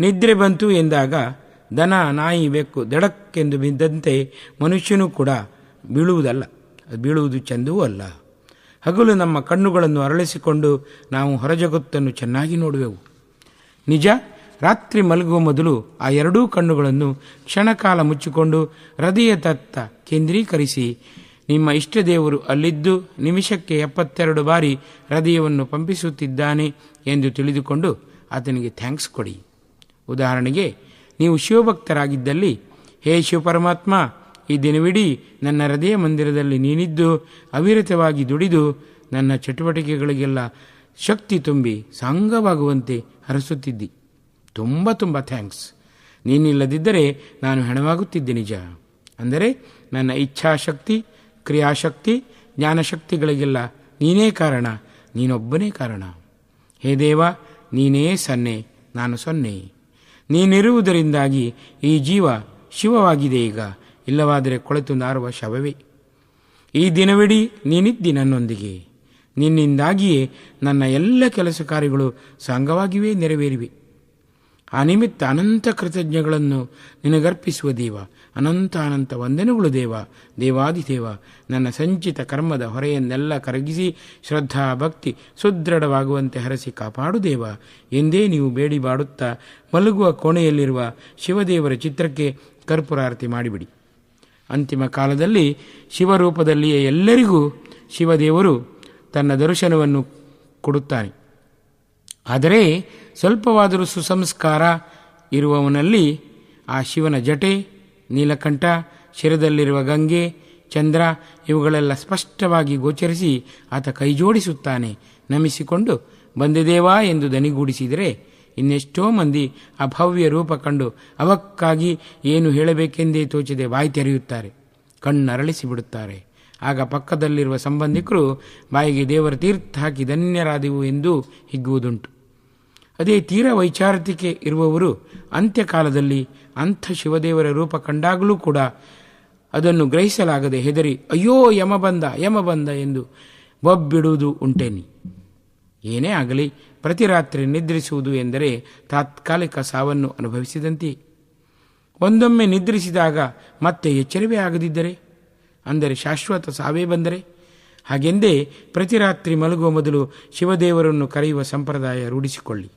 ನಿದ್ರೆ ಬಂತು ಎಂದಾಗ, ದನ ನಾಯಿ ಬೆಕ್ಕು ದಡಕ್ಕೆಂದು ಬಿದ್ದಂತೆ ಮನುಷ್ಯನೂ ಕೂಡ ಬೀಳುವುದಲ್ಲ. ಬೀಳುವುದು ಚೆಂದವೂ ಅಲ್ಲ. ಹಗಲು ನಮ್ಮ ಕಣ್ಣುಗಳನ್ನು ಅರಳಿಸಿಕೊಂಡು ನಾವು ಹೊರಜಗತ್ತನ್ನು ಚೆನ್ನಾಗಿ ನೋಡುವೆವು. ನಿಜ, ರಾತ್ರಿ ಮಲಗುವ ಮೊದಲು ಆ ಎರಡೂ ಕಣ್ಣುಗಳನ್ನು ಕ್ಷಣಕಾಲ ಮುಚ್ಚಿಕೊಂಡು ಹೃದಯ ತತ್ತ ಕೇಂದ್ರೀಕರಿಸಿ, ನಿಮ್ಮ ಇಷ್ಟದೇವರು ಅಲ್ಲಿದ್ದು ನಿಮಿಷಕ್ಕೆ ಎಪ್ಪತ್ತೆರಡು ಬಾರಿ ಹೃದಯವನ್ನು ಪಂಪಿಸುತ್ತಿದ್ದಾನೆ ಎಂದು ತಿಳಿದುಕೊಂಡು ಆತನಿಗೆ ಥ್ಯಾಂಕ್ಸ್ ಕೊಡಿ. ಉದಾಹರಣೆಗೆ, ನೀವು ಶಿವಭಕ್ತರಾಗಿದ್ದಲ್ಲಿ, ಹೇ ಶಿವಪರಮಾತ್ಮ, ಈ ದಿನವಿಡೀ ನನ್ನ ಹೃದಯ ಮಂದಿರದಲ್ಲಿ ನೀನಿದ್ದು, ಅವಿರತವಾಗಿ ದುಡಿದು, ನನ್ನ ಚಟುವಟಿಕೆಗಳಿಗೆಲ್ಲ ಶಕ್ತಿ ತುಂಬಿ, ಸಾಂಗವಾಗುವಂತೆ ಹರಸುತ್ತಿದ್ದಿ. ತುಂಬ ತುಂಬ ಥ್ಯಾಂಕ್ಸ್. ನೀನಿಲ್ಲದಿದ್ದರೆ ನಾನು ಹೆಣವಾಗುತ್ತಿದ್ದೆ ನಿಜ. ಅಂದರೆ, ನನ್ನ ಇಚ್ಛಾಶಕ್ತಿ, ಕ್ರಿಯಾಶಕ್ತಿ, ಜ್ಞಾನಶಕ್ತಿಗಳಿಗೆಲ್ಲ ನೀನೇ ಕಾರಣ, ನೀನೊಬ್ಬನೇ ಕಾರಣ. ಹೇ ದೇವ, ನೀನೇ ಸನ್ನೆ, ನಾನು ಸೊನ್ನೆ. ನೀನಿರುವುದರಿಂದಾಗಿ ಈ ಜೀವ ಶಿವವಾಗಿದೆ ಈಗ. ಇಲ್ಲವಾದರೆ ಕೊಳೆತು ನಾರುವ ಶವವೇ. ಈ ದಿನವಿಡೀ ನೀನಿದ್ದಿ ನನ್ನೊಂದಿಗೆ. ನಿನ್ನಿಂದಾಗಿಯೇ ನನ್ನ ಎಲ್ಲ ಕೆಲಸ ಕಾರ್ಯಗಳು ಸಾಂಗವಾಗಿಯೇ ನೆರವೇರಿವೆ. ಆ ನಿಮಿತ್ತ ಅನಂತ ಕೃತಜ್ಞಗಳನ್ನು ನಿನಗರ್ಪಿಸುವ ದೇವ, ಅನಂತ ಅನಂತ ವಂದನೆಗಳು ದೇವ, ದೇವಾದಿದೇವ, ನನ್ನ ಸಂಚಿತ ಕರ್ಮದ ಹೊರೆಯನ್ನೆಲ್ಲ ಕರಗಿಸಿ ಶ್ರದ್ಧಾ ಭಕ್ತಿ ಸುದೃಢವಾಗುವಂತೆ ಹರಸಿ ಕಾಪಾಡು ದೇವ. ಎಂದೇ ನೀವು ಬೇಡಿ ಬಾಡುತ್ತಾ ಮಲಗುವ ಕೋಣೆಯಲ್ಲಿರುವ ಶಿವದೇವರ ಚಿತ್ರಕ್ಕೆ ಕರ್ಪೂರಾರತಿ ಮಾಡಿಬಿಡಿ. ಅಂತಿಮ ಕಾಲದಲ್ಲಿ ಶಿವರೂಪದಲ್ಲಿಯೇ ಎಲ್ಲರಿಗೂ ಶಿವದೇವರು ತನ್ನ ದರ್ಶನವನ್ನು ಕೊಡುತ್ತಾನೆ. ಆದರೆ ಸ್ವಲ್ಪವಾದರೂ ಸುಸಂಸ್ಕಾರ ಇರುವವನಲ್ಲಿ ಆ ಶಿವನ ಜಟೆ, ನೀಲಕಂಠ, ಶಿರದಲ್ಲಿರುವ ಗಂಗೆ, ಚಂದ್ರ ಇವುಗಳೆಲ್ಲ ಸ್ಪಷ್ಟವಾಗಿ ಗೋಚರಿಸಿ ಆತ ಕೈಜೋಡಿಸುತ್ತಾನೆ. ನಮಿಸಿಕೊಂಡು ಬಂದಿದೇವಾ ಎಂದು ದನಿಗೂಡಿಸಿದರೆ ಇನ್ನೆಷ್ಟೋ ಮಂದಿ ಆ ಭವ್ಯ ರೂಪ ಕಂಡು ಅವಕ್ಕಾಗಿ ಏನು ಹೇಳಬೇಕೆಂದೇ ತೋಚದೆ ಬಾಯಿ ತೆರೆಯುತ್ತಾರೆ, ಕಣ್ಣರಳಿಸಿ ಬಿಡುತ್ತಾರೆ. ಆಗ ಪಕ್ಕದಲ್ಲಿರುವ ಸಂಬಂಧಿಕರು ಬಾಯಿಗೆ ದೇವರ ತೀರ್ಥ ಹಾಕಿ ಧನ್ಯರಾದೆವು ಎಂದು ಹಿಗ್ಗುವುದುಂಟು. ಅದೇ ತೀರ ವೈಚಾರಿಕೆ ಇರುವವರು ಅಂತ್ಯಕಾಲದಲ್ಲಿ ಅಂಥ ಶಿವದೇವರ ರೂಪ ಕಂಡಾಗಲೂ ಕೂಡ ಅದನ್ನು ಗ್ರಹಿಸಲಾಗದೆ ಹೆದರಿ, ಅಯ್ಯೋ ಯಮ ಬಂದ ಯಮ ಬಂದ ಎಂದು ಬೊಬ್ಬಿಡುವುದು ಉಂಟೇನಿ. ಏನೇ ಆಗಲಿ, ಪ್ರತಿ ರಾತ್ರಿ ನಿದ್ರಿಸುವುದು ಎಂದರೆ ತಾತ್ಕಾಲಿಕ ಸಾವನ್ನು ಅನುಭವಿಸಿದಂತೆ ಒಂದೊಮ್ಮೆ ನಿದ್ರಿಸಿದಾಗ ಮತ್ತೆ ಎಚ್ಚರಿವೇ ಆಗದಿದ್ದರೆ, ಅಂದರೆ ಶಾಶ್ವತ ಸಾವೇ ಬಂದರೆ, ಹಾಗೆಂದೇ ಪ್ರತಿ ರಾತ್ರಿ ಮಲಗುವ ಮೊದಲು ಶಿವದೇವರನ್ನು ಕರೆಯುವ ಸಂಪ್ರದಾಯ ರೂಢಿಸಿಕೊಳ್ಳಿ.